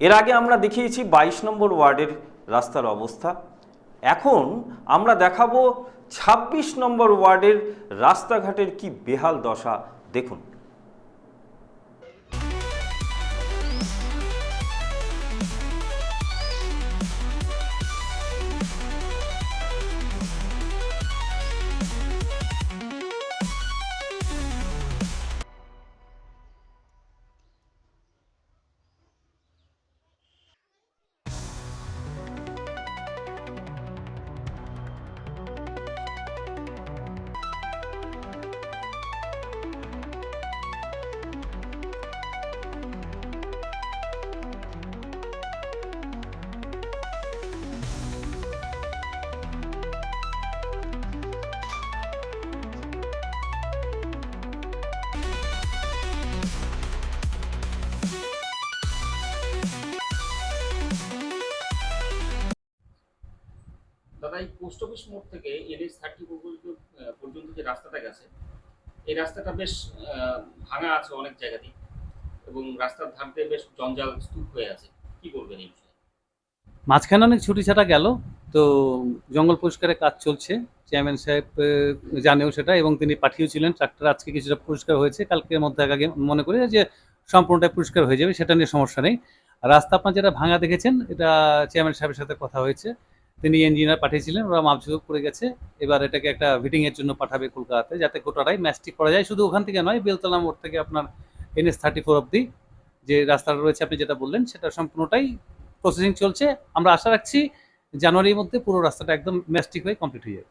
এর আগে আমরা দেখিয়েছি বাইশ নম্বর ওয়ার্ডের রাস্তার অবস্থা। এখন আমরা দেখাবো ২৬ নম্বর ওয়ার্ডের রাস্তাঘাটের কি বেহাল দশা। দেখুন। দাদা এই পোস্ট অফিস মোড় থেকে এনএস থার্টি পর্যন্ত যে রাস্তাটা গেছে, এই রাস্তাটা বেশ ভাঙা আছে অনেক জায়গাতেই এবং রাস্তার ধার দিয়ে বেশ জঞ্জাল স্তূপ হয়ে আছে। কি বলবেন এই বিষয়ে? মাঝখানে অনেক ছুটি ছাটা গেল, তো জঙ্গল পরিষ্কারের কাজ চলছে। চেয়ারম্যান সাহেব জানেও সেটা এবং তিনি পাঠিয়েছিলেন, ট্রাক্টর আজকে কিছুটা পরিষ্কার হয়েছে কালকের মধ্যে আগে মনে করি যে সম্পূর্ণটা পরিষ্কার হয়ে যাবে, সেটা নিয়ে সমস্যা নেই। রাস্তা আপনার যেটা ভাঙা দেখেছেন, এটা চেয়ারম্যান সাহেবের সাথে কথা হয়েছে। তিনি ইঞ্জিনিয়ার পাঠিয়েছিলেন, ওরা মাপঝোপ করে গেছে। এবার এটাকে একটা ভিটিংয়ের জন্য পাঠাবে কলকাতাতে, যাতে গোটাটাই ম্যাচটি করা যায়। শুধু ওখান থেকে নয় বেলতলা মোড় থেকে আপনার এন এস থার্টি ফোর অব্দি যে রাস্তাটা রয়েছে, আপনি যেটা বললেন, সেটা সম্পূর্ণটাই প্রসেসিং চলছে। আমরা আশা রাখছি, জানুয়ারির মধ্যে পুরো রাস্তাটা একদম ম্যাস্টিক হয়ে কমপ্লিট হয়ে যাবে।